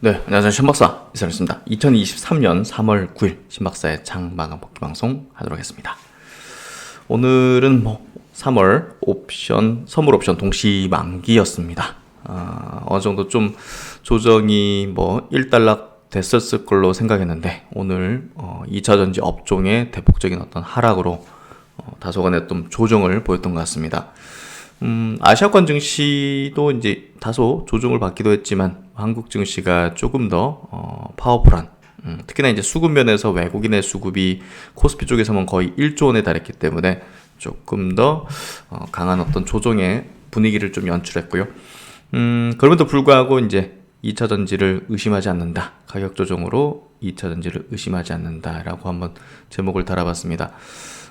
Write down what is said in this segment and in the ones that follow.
네, 안녕하세요. 신박사 이사였습니다. 2023년 3월 9일 신박사의 장마감 복귀 방송 하도록 하겠습니다. 오늘은 뭐 3월 옵션 선물 옵션 동시 만기였습니다. 아, 어느 정도 좀 조정이 뭐 1달락 됐었을 걸로 생각했는데 오늘 어, 2차 전지 업종의 대폭적인 어떤 하락으로 어, 다소간의 좀 조정을 보였던 것 같습니다. 음, 아시아권 증시도 이제 다소 조정을 받기도 했지만 한국 증시가 조금 더 어, 파워풀한 음, 특히나 이제 수급 면에서 외국인의 수급이 코스피 쪽에서는 거의 1조 원에 달했기 때문에 조금 더 어, 강한 어떤 조정의 분위기를 좀 연출했고요. 음, 그럼에도 불구하고 이제 2차 전지를 의심하지 않는다. 가격 조정으로 2차 전지를 의심하지 않는다라고 한번 제목을 달아봤습니다.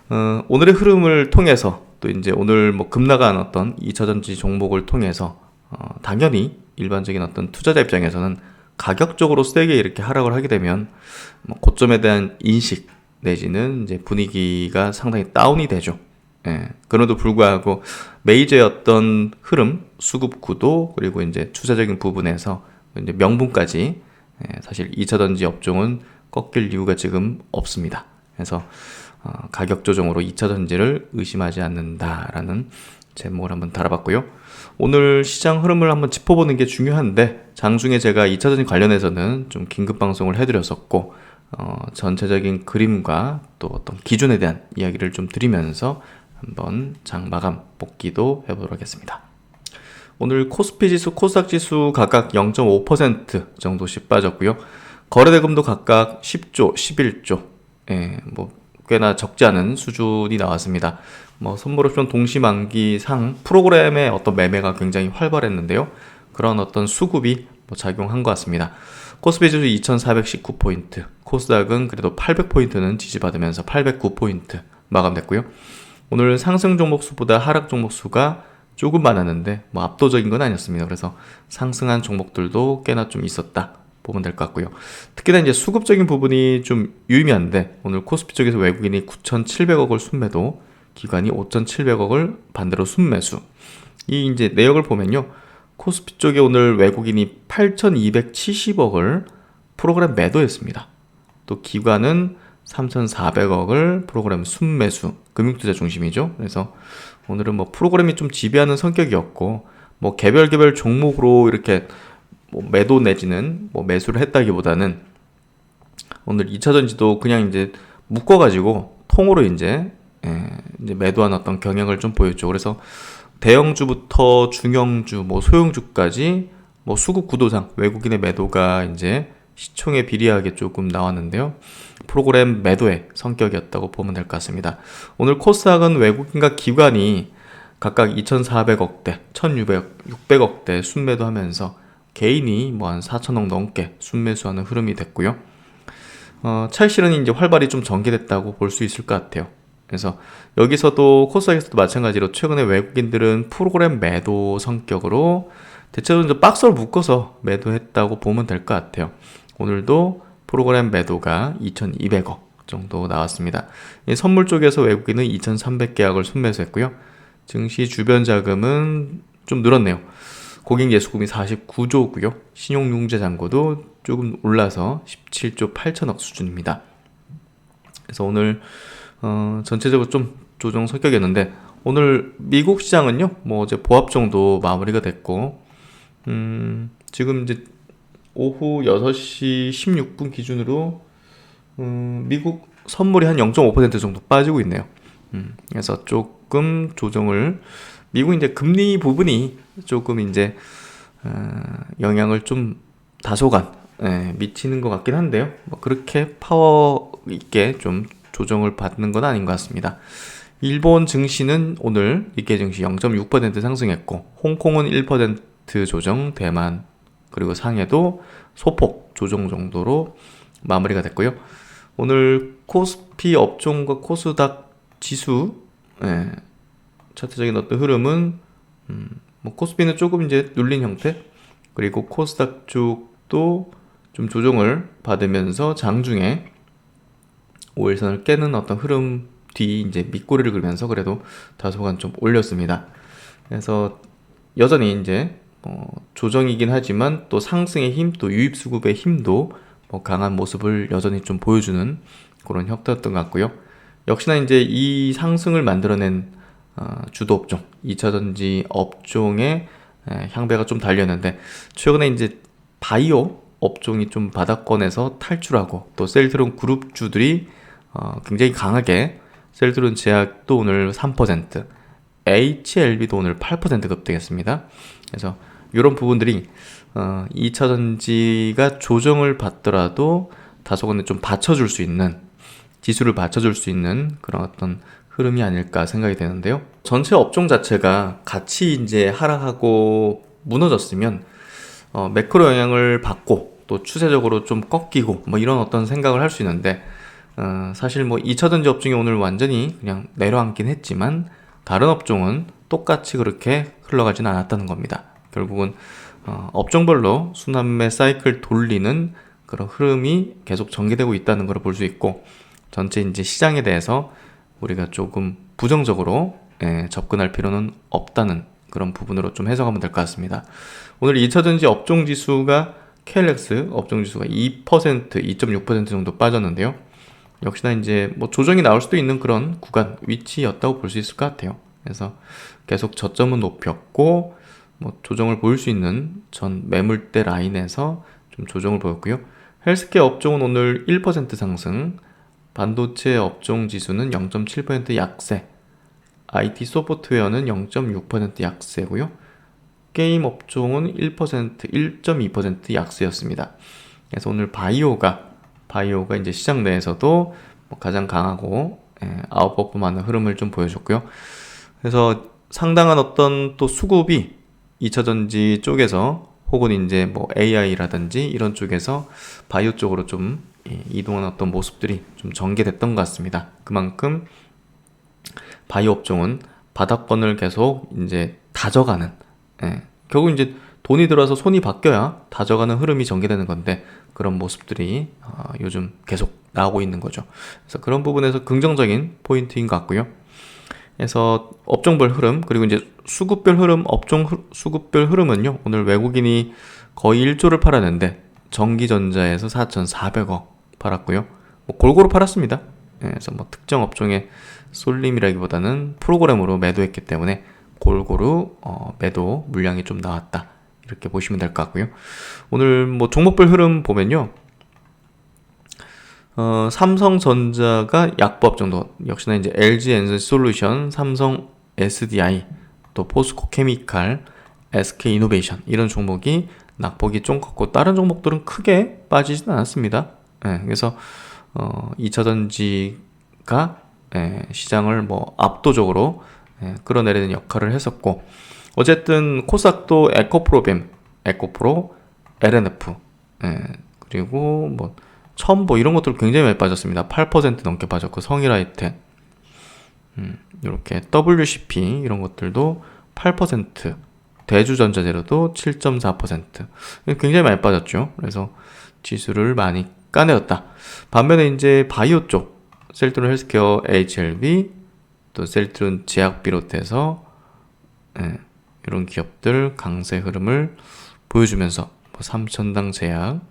어, 오늘의 흐름을 통해서 또 이제 오늘 뭐 급락한 어떤 2차전지 종목을 통해서 어, 당연히 일반적인 어떤 투자자 입장에서는 가격적으로 세게 이렇게 하락을 하게 되면 뭐 고점에 대한 인식 내지는 이제 분위기가 상당히 다운이 되죠. 예. 그럼에도 불구하고 메이저의 어떤 흐름, 수급 구도 그리고 이제 투자적인 부분에서 이제 명분까지 예, 사실 2차전지 업종은 꺾일 이유가 지금 없습니다. 그래서 어, 가격 조정으로 2차 전지를 의심하지 않는다라는 제목을 한번 달아봤고요. 오늘 시장 흐름을 한번 짚어보는 게 중요한데 장중에 제가 2차 전지 관련해서는 좀 긴급 방송을 해드렸었고 어, 전체적인 그림과 또 어떤 기준에 대한 이야기를 좀 드리면서 한번 장 마감 복기도 해보도록 하겠습니다. 오늘 코스피 지수, 코스닥 지수 각각 0.5% 정도씩 빠졌고요. 거래대금도 각각 10조, 11조, 예, 뭐 꽤나 적지 않은 수준이 나왔습니다. 뭐 선물 옵션 동시 만기 상 프로그램의 어떤 매매가 굉장히 활발했는데요. 그런 어떤 수급이 뭐 작용한 것 같습니다. 코스피 지수 2419포인트, 코스닥은 그래도 800포인트는 지지받으면서 809포인트 마감됐고요. 오늘 상승 종목 수보다 하락 종목 수가 조금 많았는데 뭐 압도적인 건 아니었습니다. 그래서 상승한 종목들도 꽤나 좀 있었다. 보면 될 것 같고요. 특히나 이제 수급적인 부분이 좀 유의미한데 오늘 코스피 쪽에서 외국인이 9,700억을 순매도, 기관이 5,700억을 반대로 순매수. 이 이제 내역을 보면요. 코스피 쪽에 오늘 외국인이 8,270억을 프로그램 매도했습니다. 또 기관은 3,400억을 프로그램 순매수, 금융투자 중심이죠. 그래서 오늘은 뭐 프로그램이 좀 지배하는 성격이었고, 뭐 개별 개별 종목으로 이렇게 뭐 매도 내지는 뭐 매수를 했다기보다는 오늘 2차 전지도 그냥 이제 묶어가지고 통으로 이제 예, 이제 매도한 어떤 경향을 좀 보였죠. 그래서 대형주부터 중형주, 뭐 소형주까지 뭐 수급 구도상 외국인의 매도가 이제 시총에 비리하게 조금 나왔는데요. 프로그램 매도의 성격이었다고 보면 될 것 같습니다. 오늘 코스닥은 외국인과 기관이 각각 2,400억대, 1,600억대 순매도하면서 개인이 뭐 한 4천억 넘게 순매수하는 흐름이 됐고요. 어, 실현이 이제 활발히 좀 전개됐다고 볼 수 있을 것 같아요. 그래서 여기서도 코스닥에서도 마찬가지로 최근에 외국인들은 프로그램 매도 성격으로 대체적으로 박스를 묶어서 매도했다고 보면 될 것 같아요. 오늘도 프로그램 매도가 2,200억 정도 나왔습니다. 선물 쪽에서 외국인은 2,300계약을 순매수했고요. 증시 주변 자금은 좀 늘었네요. 고객 예수금이 49조고요. 신용융자 잔고도 조금 올라서 17조 8천억 수준입니다. 그래서 오늘 어, 전체적으로 좀 조정 성격이었는데 오늘 미국 시장은요. 뭐 어제 보합 정도 마무리가 됐고 음, 지금 이제 오후 6시 16분 기준으로 음, 미국 선물이 한 0.5% 정도 빠지고 있네요. 음, 그래서 조금 조정을 미국 이제 금리 부분이 조금 이제 어, 영향을 좀 다소간 예, 미치는 것 같긴 한데요. 뭐 그렇게 파워 있게 좀 조정을 받는 건 아닌 것 같습니다. 일본 증시는 오늘 이케 증시 0.6% 상승했고 홍콩은 1% 조정, 대만 그리고 상해도 소폭 조정 정도로 마무리가 됐고요. 오늘 코스피 업종과 코스닥 지수 예, 차트적인 어떤 흐름은 음, 뭐 코스피는 조금 이제 눌린 형태 그리고 코스닥 쪽도 좀 조정을 받으면서 장중에 5일선을 깨는 어떤 흐름 뒤 이제 밑꼬리를 그리면서 그래도 다소간 좀 올렸습니다. 그래서 여전히 이제 어, 조정이긴 하지만 또 상승의 힘, 또 유입 수급의 힘도 뭐 강한 모습을 여전히 좀 보여주는 그런 형태였던 것 같고요. 역시나 이제 이 상승을 만들어낸 어, 주도 업종, 2차 전지 업종의 에, 향배가 좀 달렸는데 최근에 이제 바이오 업종이 좀 바닥권에서 탈출하고 또 셀트론 그룹주들이 어, 굉장히 강하게 셀트론 제약도 오늘 3%, HLB도 오늘 8% 급등했습니다. 그래서 이런 부분들이 어, 2차 전지가 조정을 받더라도 다소간에 좀 받쳐줄 수 있는 지수를 받쳐줄 수 있는 그런 어떤 흐름이 아닐까 생각이 되는데요. 전체 업종 자체가 같이 이제 하락하고 무너졌으면 어, 매크로 영향을 받고 또 추세적으로 좀 꺾이고 뭐 이런 어떤 생각을 할 수 있는데 어, 사실 뭐 2차 전지 업종이 오늘 완전히 그냥 내려앉긴 했지만 다른 업종은 똑같이 그렇게 흘러가지는 않았다는 겁니다. 결국은 어, 업종별로 순환매 사이클 돌리는 그런 흐름이 계속 전개되고 있다는 걸 볼 수 있고 전체 이제 시장에 대해서 우리가 조금 부정적으로 예, 접근할 필요는 없다는 그런 부분으로 좀 해석하면 될 것 같습니다. 오늘 2차전지 업종 지수가 KLX 업종 지수가 2%, 2.6% 정도 빠졌는데요. 역시나 이제 뭐 조정이 나올 수도 있는 그런 구간 위치였다고 볼 수 있을 것 같아요. 그래서 계속 저점은 높였고 뭐 조정을 보일 수 있는 전 매물대 라인에서 좀 조정을 보였고요. 헬스케어 업종은 오늘 1% 상승, 반도체 업종 지수는 0.7% 약세, IT 소프트웨어는 0.6% 약세고요. 게임 업종은 1%, 1.2% 약세였습니다. 그래서 오늘 바이오가 바이오가 이제 시장 내에서도 뭐 가장 강하고 예, 아웃퍼폼하는 흐름을 좀 보여줬고요. 그래서 상당한 어떤 또 수급이 2차전지 쪽에서 혹은 이제 뭐 AI라든지 이런 쪽에서 바이오 쪽으로 좀 예, 이동한 어떤 모습들이 좀 전개됐던 것 같습니다. 그만큼 바이오 업종은 바닥권을 계속 이제 다져가는 예, 결국 이제 돈이 들어와서 손이 바뀌어야 다져가는 흐름이 전개되는 건데 그런 모습들이 어, 요즘 계속 나오고 있는 거죠. 그래서 그런 부분에서 긍정적인 포인트인 것 같고요. 그래서 업종별 흐름 그리고 이제 수급별 흐름 업종 흐, 수급별 흐름은요 오늘 외국인이 거의 1조를 팔았는데 전기전자에서 4,400억 팔았고요. 뭐 골고루 팔았습니다. 예, 그래서 뭐 특정 업종의 쏠림이라기보다는 프로그램으로 매도했기 때문에 골고루 어, 매도 물량이 좀 나왔다. 이렇게 보시면 될 것 같고요. 오늘 뭐 종목별 흐름 보면요. 어, 삼성전자가 약법 정도 역시나 이제 LG 엔서 솔루션, 삼성 SDI, 또 포스코 케미칼, SK 이노베이션 이런 종목이 낙폭이 좀 컸고 다른 종목들은 크게 빠지진 않았습니다. 예, 그래서 어, 2차 전지가 예, 시장을 뭐 압도적으로 예, 끌어내리는 역할을 했었고 어쨌든 코스닥도 에코프로빔, 에코프로, LNF 예, 그리고 뭐 첨보 이런 것들 굉장히 많이 빠졌습니다. 8% 넘게 빠졌고 성일아이텍 음, 이렇게 WCP 이런 것들도 8% 대주전자재료도 7.4% 굉장히 많이 빠졌죠. 그래서 지수를 많이 까내었다. 반면에 이제 바이오 쪽 셀트론 헬스케어 HLB 또 셀트론 제약 비롯해서 예, 이런 기업들 강세 흐름을 보여주면서 뭐 삼천당 제약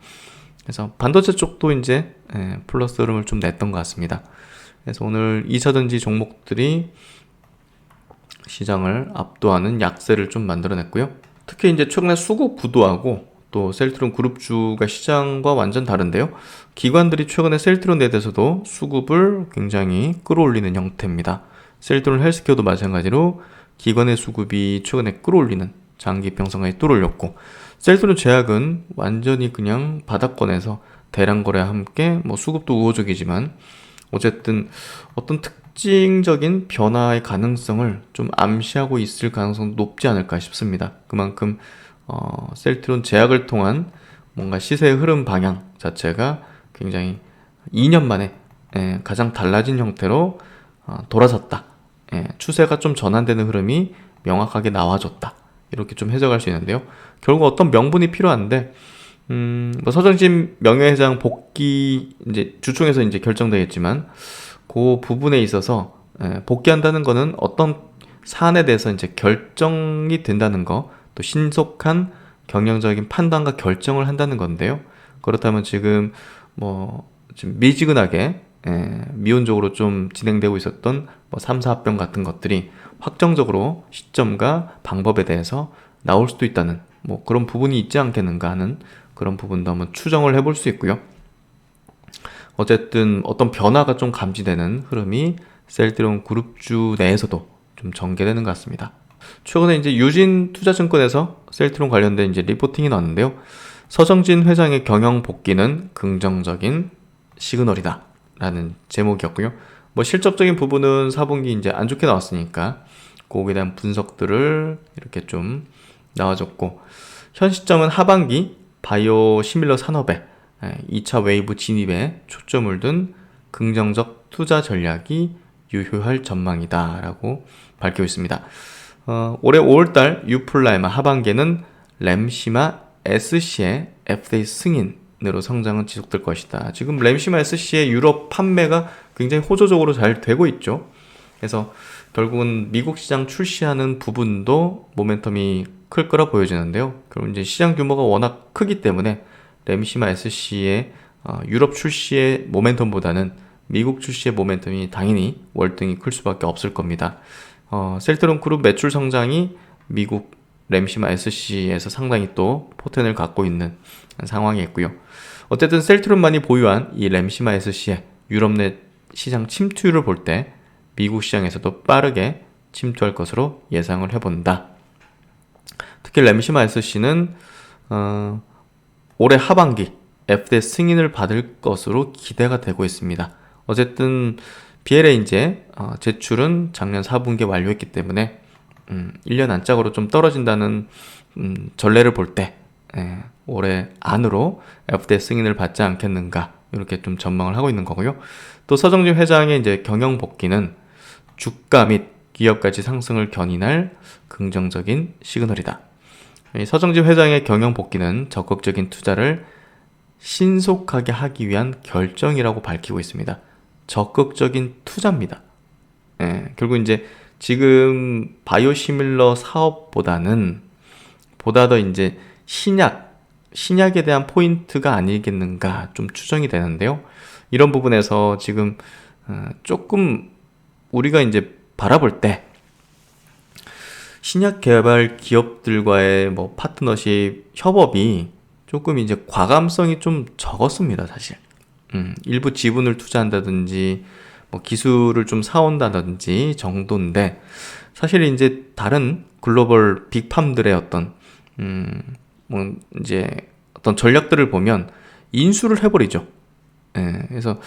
그래서 반도체 쪽도 이제 예, 플러스 흐름을 좀 냈던 것 같습니다. 그래서 오늘 2차전지 종목들이 시장을 압도하는 약세를 좀 만들어냈고요. 특히 이제 최근에 수급 구도하고 또 셀트론 그룹주가 시장과 완전 다른데요. 기관들이 최근에 셀트론에 대해서도 수급을 굉장히 끌어올리는 형태입니다. 셀트론 헬스케어도 마찬가지로 기관의 수급이 최근에 끌어올리는 장기 평성에 뚫어올렸고 셀트론 제약은 완전히 그냥 바닥권에서 대량 거래와 함께 뭐 수급도 우호적이지만 어쨌든 어떤 특징적인 변화의 가능성을 좀 암시하고 있을 가능성도 높지 않을까 싶습니다. 그만큼 어, 셀트론 제약을 통한 뭔가 시세의 흐름 방향 자체가 굉장히 2년 만에 예, 가장 달라진 형태로 어, 돌아섰다. 예, 추세가 좀 전환되는 흐름이 명확하게 나와줬다. 이렇게 좀 해석할 수 있는데요. 결국 어떤 명분이 필요한데, 음, 뭐 서정진 명예회장 복귀 이제 주총에서 이제 결정되겠지만, 그 부분에 있어서 예, 복귀한다는 거는 어떤 사안에 대해서 이제 결정이 된다는 거, 또 신속한 경영적인 판단과 결정을 한다는 건데요. 그렇다면 지금 뭐 지금 미지근하게 예, 미온적으로 좀 진행되고 있었던 뭐 3, 4합병 같은 것들이 확정적으로 시점과 방법에 대해서 나올 수도 있다는 뭐 그런 부분이 있지 않겠는가 하는 그런 부분도 한번 추정을 해볼 수 있고요. 어쨌든 어떤 변화가 좀 감지되는 흐름이 셀트론 그룹주 내에서도 좀 전개되는 것 같습니다. 최근에 이제 유진 투자증권에서 셀트론 관련된 이제 리포팅이 나왔는데요. 서정진 회장의 경영 복귀는 긍정적인 시그널이다. 라는 제목이었고요. 뭐 실적적인 부분은 4분기 이제 안 좋게 나왔으니까 거기에 대한 분석들을 이렇게 좀 나와줬고 현 시점은 하반기 바이오 시밀러 산업에 2차 웨이브 진입에 초점을 둔 긍정적 투자 전략이 유효할 전망이다 라고 밝히고 있습니다. 어, 올해 5월달 유플라이마 하반기에는 램시마 SC의 FDA 승인으로 성장은 지속될 것이다. 지금 램시마 SC의 유럽 판매가 굉장히 호조적으로 잘 되고 있죠. 그래서 결국은 미국 시장 출시하는 부분도 모멘텀이 클 거라 보여지는데요. 그리고 이제 시장 규모가 워낙 크기 때문에 램시마 SC의 어, 유럽 출시의 모멘텀보다는 미국 출시의 모멘텀이 당연히 월등히 클 수밖에 없을 겁니다. 어, 셀트론 그룹 매출 성장이 미국 램시마 SC에서 상당히 또 포텐을 갖고 있는 상황이 있고요. 어쨌든 셀트론만이 보유한 이 램시마 SC의 유럽 내 시장 침투율을 볼 때 미국 시장에서도 빠르게 침투할 것으로 예상을 해본다. 특히 램시마 SC는 어, 올해 하반기 FDA 승인을 받을 것으로 기대가 되고 있습니다. 어쨌든 BL의 이제 어, 제출은 작년 4분기에 완료했기 때문에 음, 1년 안짝으로 좀 떨어진다는 음, 전례를 볼때 예, 올해 안으로 FDA 승인을 받지 않겠는가 이렇게 좀 전망을 하고 있는 거고요. 또 서정진 회장의 이제 경영 복귀는 주가 및 기업 가치 상승을 견인할 긍정적인 시그널이다. 서정진 회장의 경영 복귀는 적극적인 투자를 신속하게 하기 위한 결정이라고 밝히고 있습니다. 적극적인 투자입니다. 예, 결국 이제 지금 바이오시밀러 사업보다는 보다 더 이제 신약, 신약에 대한 포인트가 아니겠는가 좀 추정이 되는데요. 이런 부분에서 지금 어, 조금 우리가 이제 바라볼 때 신약 개발 기업들과의 뭐 파트너십 협업이 조금 이제 과감성이 좀 적었습니다, 사실. 음, 일부 지분을 투자한다든지 뭐 기술을 좀 사온다든지 정도인데 사실 이제 다른 글로벌 빅팜들의 어떤 음 뭐 이제 어떤 전략들을 보면 인수를 해버리죠. 예, 그래서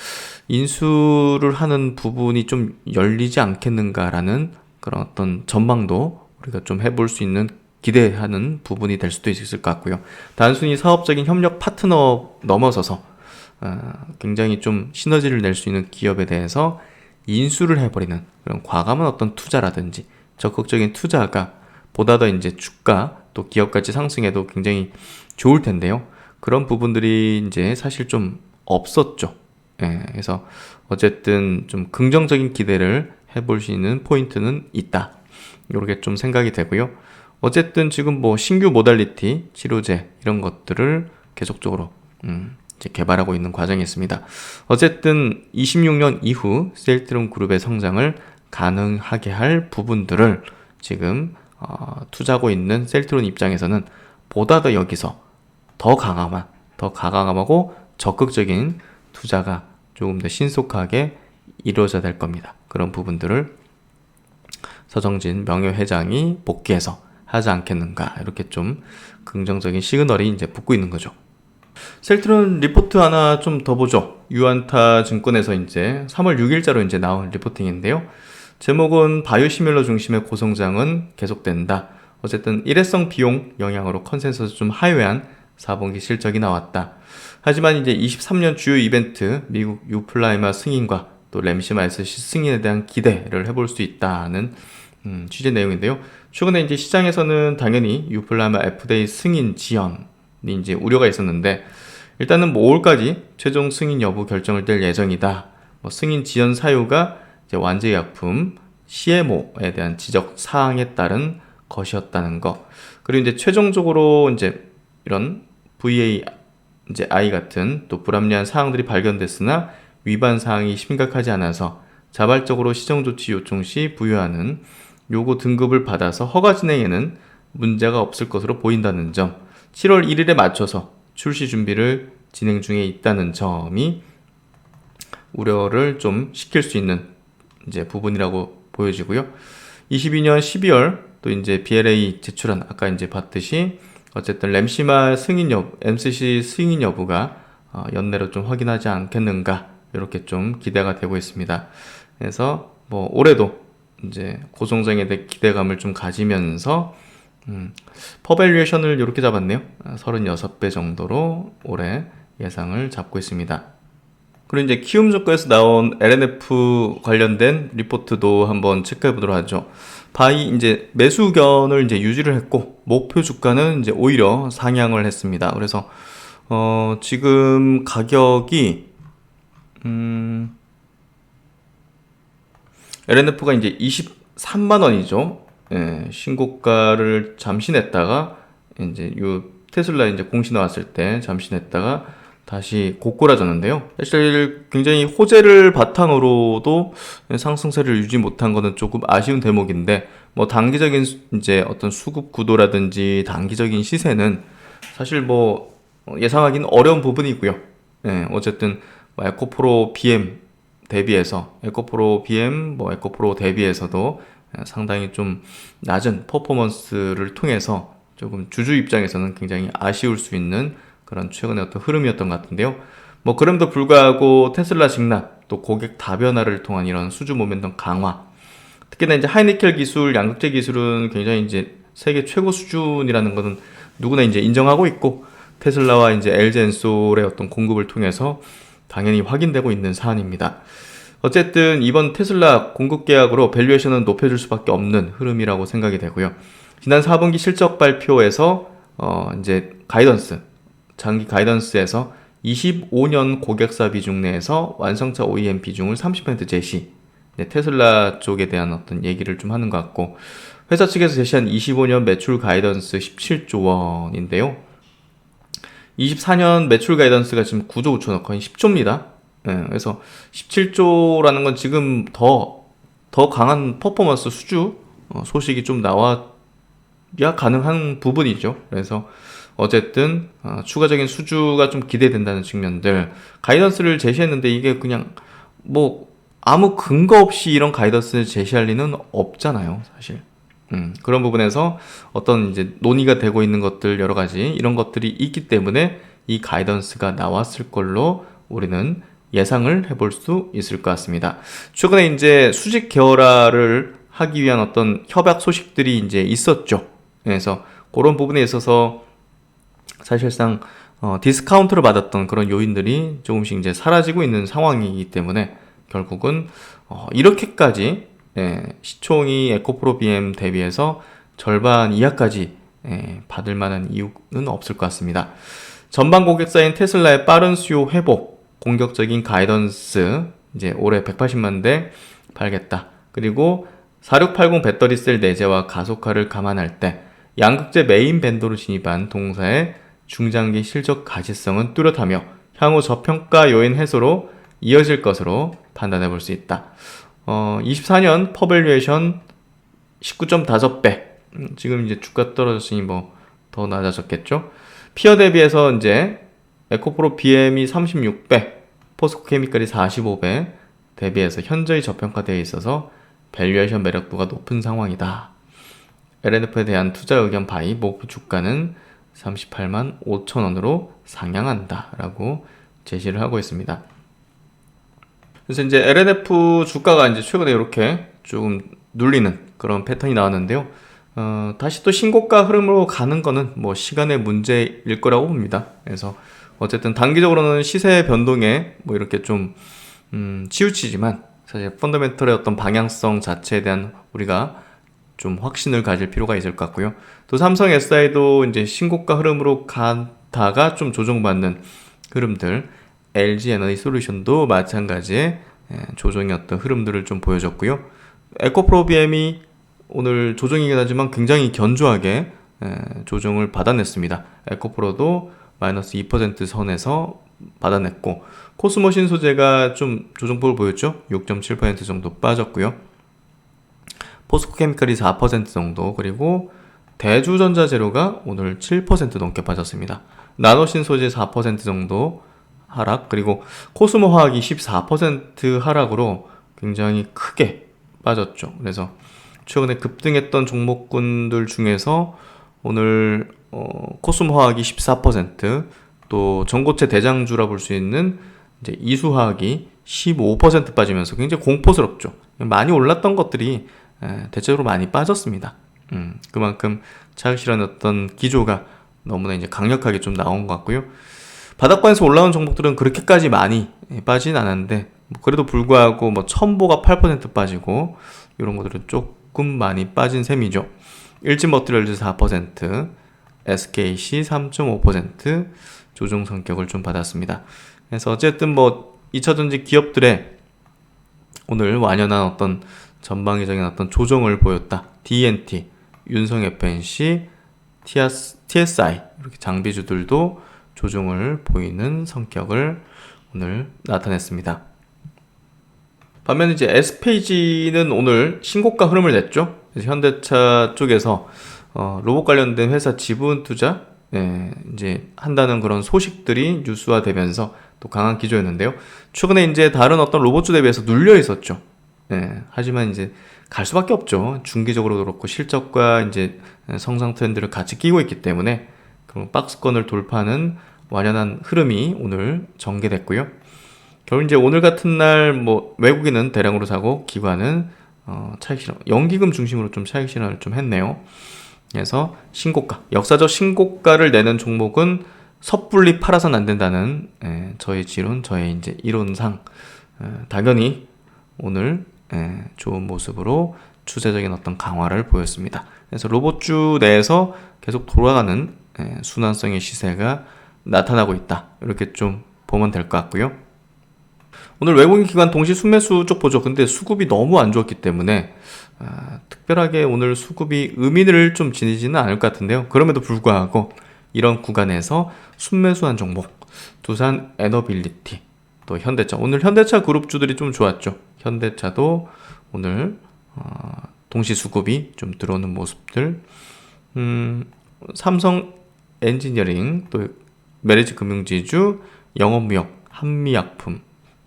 인수를 하는 부분이 좀 열리지 않겠는가라는 그런 어떤 전망도 우리가 좀 해볼 수 있는 기대하는 부분이 될 수도 있을 것 같고요. 단순히 사업적인 협력 파트너 넘어서서 어, 굉장히 좀 시너지를 낼 수 있는 기업에 대해서 인수를 해버리는 그런 과감한 어떤 투자라든지 적극적인 투자가 보다 더 이제 주가 또 기업 가치 상승에도 굉장히 좋을 텐데요. 그런 부분들이 이제 사실 좀 없었죠. 예, 그래서 어쨌든 좀 긍정적인 기대를 해볼 수 있는 포인트는 있다. 이렇게 좀 생각이 되고요. 어쨌든 지금 뭐 신규 모달리티, 치료제 이런 것들을 계속적으로 음, 개발하고 있는 과정이 있습니다. 어쨌든 26년 이후 셀트론 그룹의 성장을 가능하게 할 부분들을 지금 어, 투자하고 있는 셀트론 입장에서는 보다 더 여기서 더 강함한, 더 가감하고 적극적인 투자가 조금 더 신속하게 이루어져야 될 겁니다. 그런 부분들을 서정진 명예회장이 복귀해서 하지 않겠는가 이렇게 좀 긍정적인 시그널이 이제 붙고 있는 거죠. 셀트론 리포트 하나 좀 더 보죠. 유안타 증권에서 이제 3월 6일자로 이제 나온 리포팅인데요. 제목은 바이오시밀러 중심의 고성장은 계속된다. 어쨌든 일회성 비용 영향으로 컨센서스 좀 하회한 4분기 실적이 나왔다. 하지만 이제 23년 주요 이벤트 미국 유플라이마 승인과 또 램시마 SC 승인에 대한 기대를 해볼 수 있다는 음, 취재 내용인데요. 최근에 이제 시장에서는 당연히 유플라이마 FDA 승인 지연 이제 우려가 있었는데 일단은 뭐 5월까지 최종 승인 여부 결정을 낼 예정이다. 뭐 승인 지연 사유가 이제 완제약품 CMO에 대한 지적 사항에 따른 것이었다는 거. 그리고 이제 최종적으로 이제 이런 VA 이제 I 같은 또 불합리한 사항들이 발견됐으나 위반 사항이 심각하지 않아서 자발적으로 시정 조치 요청 시 부여하는 요구 등급을 받아서 허가 진행에는 문제가 없을 것으로 보인다는 점. 7월 1일에 맞춰서 출시 준비를 진행 중에 있다는 점이 우려를 좀 시킬 수 있는 이제 부분이라고 보여지고요. 22년 12월 또 이제 BLA 제출한 아까 이제 봤듯이 어쨌든 램시마 승인 여부, MCC 승인 여부가 어, 연내로 좀 확인하지 않겠는가 이렇게 좀 기대가 되고 있습니다. 그래서 뭐 올해도 이제 고성장에 대해 기대감을 좀 가지면서 음, 퍼밸류에이션을 이렇게 잡았네요. 아, 36배 정도로 올해 예상을 잡고 있습니다. 그리고 이제 키움 조건에서 나온 LNF 관련된 리포트도 한번 체크해 보도록 하죠. 바이 이제 매수 의견을 이제 유지를 했고 목표 주가는 이제 오히려 상향을 했습니다. 그래서 어 지금 가격이 음 LNF가 이제 23만 원이죠. 예, 신고가를 잠시 냈다가 이제 요 테슬라 이제 공시 나왔을 때 잠시 냈다가 다시 고꾸라졌는데요. 사실 굉장히 호재를 바탕으로도 상승세를 유지 못한 거는 조금 아쉬운 대목인데 뭐 단기적인 수- 이제 어떤 수급 구도라든지 단기적인 시세는 사실 뭐 예상하기는 어려운 부분이고요. 예, 어쨌든 뭐 에코프로 BM 대비해서 에코프로 BM 뭐 에코프로 대비해서도 상당히 좀 낮은 퍼포먼스를 통해서 조금 주주 입장에서는 굉장히 아쉬울 수 있는 그런 최근의 어떤 흐름이었던 것 같은데요. 뭐 그럼에도 불구하고 테슬라 직납 또 고객 다변화를 통한 이런 수주 모멘텀 강화 특히나 이제 하이니켈 기술, 양극재 기술은 굉장히 이제 세계 최고 수준이라는 것은 누구나 이제 인정하고 있고 테슬라와 이제 엔솔의 어떤 공급을 통해서 당연히 확인되고 있는 사안입니다. 어쨌든 이번 테슬라 공급 계약으로 밸류에이션은 높여줄 수밖에 없는 흐름이라고 생각이 되고요. 지난 4분기 실적 발표에서 어 이제 가이던스 장기 가이던스에서 25년 고객사 비중 내에서 완성차 OEM 비중을 30% 제시. 네, 테슬라 쪽에 대한 어떤 얘기를 좀 하는 것 같고 회사 측에서 제시한 25년 매출 가이던스 17조 원인데요. 24년 매출 가이던스가 지금 9조 5천억 거의 10조입니다. 예, 그래서 17조라는 건 지금 더, 더 강한 퍼포먼스 수주 어, 소식이 좀 나와야 가능한 부분이죠. 그래서 어쨌든 어, 추가적인 수주가 좀 기대된다는 측면들 가이던스를 제시했는데 이게 그냥 뭐 아무 근거 없이 이런 가이던스를 제시할 리는 없잖아요, 사실. 음, 그런 부분에서 어떤 이제 논의가 되고 있는 것들 여러 가지 이런 것들이 있기 때문에 이 가이던스가 나왔을 걸로 우리는 예상을 해볼 수 있을 것 같습니다. 최근에 이제 수직 계열화를 하기 위한 어떤 협약 소식들이 이제 있었죠. 그래서 그런 부분에 있어서 사실상 어, 디스카운트를 받았던 그런 요인들이 조금씩 이제 사라지고 있는 상황이기 때문에 결국은 어, 이렇게까지 예, 시총이 에코프로 BM 대비해서 절반 이하까지 예, 받을 만한 이유는 없을 것 같습니다. 전방 고객사인 테슬라의 빠른 수요 회복, 공격적인 가이던스, 이제 올해 180만 대 팔겠다. 그리고 4680 배터리 셀 내재와 가속화를 감안할 때 양극재 메인 밴도로 진입한 동사의 중장기 실적 가시성은 뚜렷하며 향후 저평가 요인 해소로 이어질 것으로 판단해 볼 수 있다. 어, 24년 퍼밸류에이션 19.5배. 음, 지금 이제 주가 떨어졌으니 뭐 더 낮아졌겠죠. 피어 대비해서 이제 에코프로 BM이 36배, 포스코 케미칼이 45배 대비해서 현저히 저평가되어 있어서 밸류에이션 매력도가 높은 상황이다. LNF에 대한 투자 의견 바이 목표 주가는 38만 5천 원으로 상향한다 라고 제시를 하고 있습니다. 그래서 이제 LNF 주가가 이제 최근에 이렇게 조금 눌리는 그런 패턴이 나왔는데요. 어, 다시 또 신고가 흐름으로 가는 거는 뭐 시간의 문제일 거라고 봅니다. 그래서 어쨌든 단기적으로는 시세 변동에 뭐 이렇게 좀 음, 치우치지만 사실 펀더멘털의 어떤 방향성 자체에 대한 우리가 좀 확신을 가질 필요가 있을 것 같고요. 또 삼성 SI도 이제 신고가 흐름으로 가다가 좀 조정받는 흐름들, LG 에너지 솔루션도 마찬가지의 예, 조정의 어떤 흐름들을 좀 보여줬고요. 에코프로 BM이 오늘 조정이긴 하지만 굉장히 견조하게 에, 조정을 받아냈습니다. 에코프로도 마이너스 2% 선에서 받아냈고 코스모 신소재가 좀 조정폭을 보였죠. 6.7% 정도 빠졌고요. 포스코 케미칼이 4% 정도 그리고 대주전자 재료가 오늘 7% 넘게 빠졌습니다. 나노신 소재 4% 정도 하락 그리고 코스모 화학이 14% 하락으로 굉장히 크게 빠졌죠. 그래서 최근에 급등했던 종목군들 중에서 오늘 어, 코스모 화학이 14%또 전고체 대장주라 볼 수 있는 이제 이수화학이 15% 빠지면서 굉장히 공포스럽죠. 많이 올랐던 것들이 에, 대체로 많이 빠졌습니다. 음, 그만큼 차익실현 어떤 기조가 너무나 이제 강력하게 좀 나온 것 같고요. 바닥권에서 올라온 종목들은 그렇게까지 많이 빠진 않았는데 뭐 그래도 불구하고 뭐 첨보가 8% 빠지고 이런 것들은 조금 많이 빠진 셈이죠. 일진 머티리얼즈 4%, SKC 3.5% 조정 성격을 좀 받았습니다. 그래서 어쨌든 뭐 2차전지 기업들의 오늘 완연한 어떤 전방위적인 어떤 조정을 보였다. DNT, 윤성 FNC, TSI 이렇게 장비주들도 조정을 보이는 성격을 오늘 나타냈습니다. 반면 이제 SPG는 오늘 신고가 흐름을 냈죠. 현대차 쪽에서 어, 로봇 관련된 회사 지분 투자 예, 이제 한다는 그런 소식들이 뉴스화되면서 또 강한 기조였는데요. 최근에 이제 다른 어떤 로봇주 대비해서 눌려 있었죠. 예, 하지만 이제 갈 수밖에 없죠. 중기적으로도 그렇고 실적과 이제 성장 트렌드를 같이 끼고 있기 때문에 그런 박스권을 돌파하는 완연한 흐름이 오늘 전개됐고요. 결국 이제 오늘 같은 날 뭐 외국인은 대량으로 사고 기관은 어, 차익 실현, 연기금 중심으로 좀 차익 실현을 좀 했네요. 그래서 신고가, 역사적 신고가를 내는 종목은 섣불리 팔아서는 안 된다는 에, 저의 지론, 저의 이제 이론상 에, 당연히 오늘 에, 좋은 모습으로 추세적인 어떤 강화를 보였습니다. 그래서 로봇주 내에서 계속 돌아가는 에, 순환성의 시세가 나타나고 있다. 이렇게 좀 보면 될 것 같고요. 오늘 외국인 기관 동시 순매수 쪽 보죠. 근데 수급이 너무 안 좋았기 때문에 아, 특별하게 오늘 수급이 의미를 좀 지니지는 않을 것 같은데요. 그럼에도 불구하고 이런 구간에서 순매수한 종목 두산 에너빌리티 또 현대차 오늘 현대차 그룹주들이 좀 좋았죠. 현대차도 오늘 어, 동시 수급이 좀 들어오는 모습들 음, 삼성 엔지니어링 또 메리츠 금융지주 영업무역 한미약품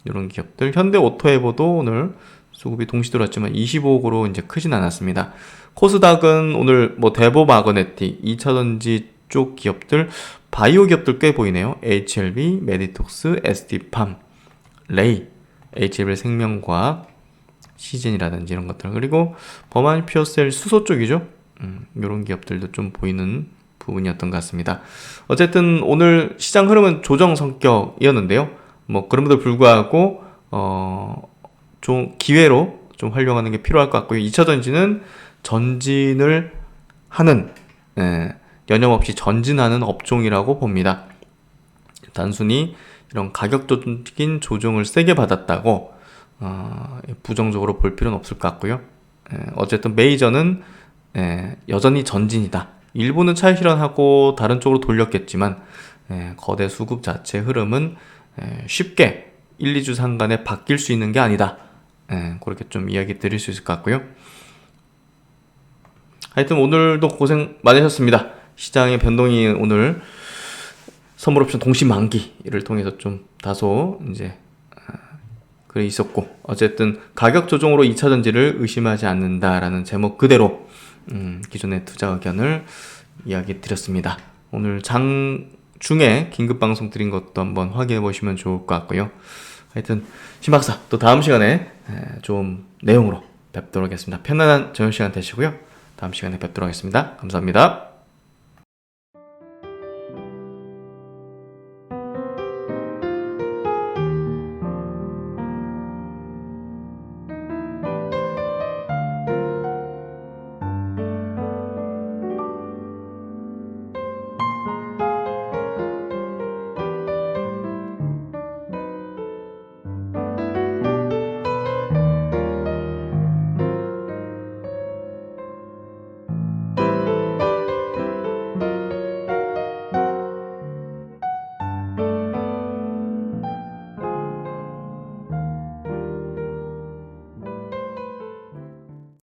이런 기업들 현대 오토에버도 오늘 수급이 동시 들어왔지만 25억으로 이제 크진 않았습니다. 코스닥은 오늘 뭐 대보 마그네티 2차전지 쪽 기업들 바이오 기업들 꽤 보이네요. HLB, 메디톡스, SD팜, 레이, HLB 생명과학, 시젠이라든지 이런 것들 그리고 범한 퓨어셀 수소 쪽이죠. 음, 이런 기업들도 좀 보이는 부분이었던 것 같습니다. 어쨌든 오늘 시장 흐름은 조정 성격이었는데요. 뭐 그럼에도 불구하고 어 좀 기회로 좀 활용하는 게 필요할 것 같고요. 2차 전지는 전진을 하는 예, 여념없이 전진하는 업종이라고 봅니다. 단순히 이런 가격적인 조정을 세게 받았다고 어, 부정적으로 볼 필요는 없을 것 같고요. 예, 어쨌든 메이저는 예, 여전히 전진이다. 일부는 차익 실현하고 다른 쪽으로 돌렸겠지만 예, 거대 수급 자체 흐름은 예, 쉽게 1, 2주 상간에 바뀔 수 있는 게 아니다. 예, 그렇게 좀 이야기 드릴 수 있을 것 같고요. 하여튼 오늘도 고생 많으셨습니다. 시장의 변동이 오늘 선물 옵션 동시 만기를 통해서 좀 다소 이제 아, 그래 있었고 어쨌든 가격 조정으로 2차 전지를 의심하지 않는다라는 제목 그대로 음, 기존의 투자 의견을 이야기 드렸습니다. 오늘 장 중에 긴급 방송 드린 것도 한번 확인해 보시면 좋을 것 같고요. 하여튼 신 박사 또 다음 시간에 좀 내용으로 뵙도록 하겠습니다. 편안한 저녁 시간 되시고요. 다음 시간에 뵙도록 하겠습니다. 감사합니다.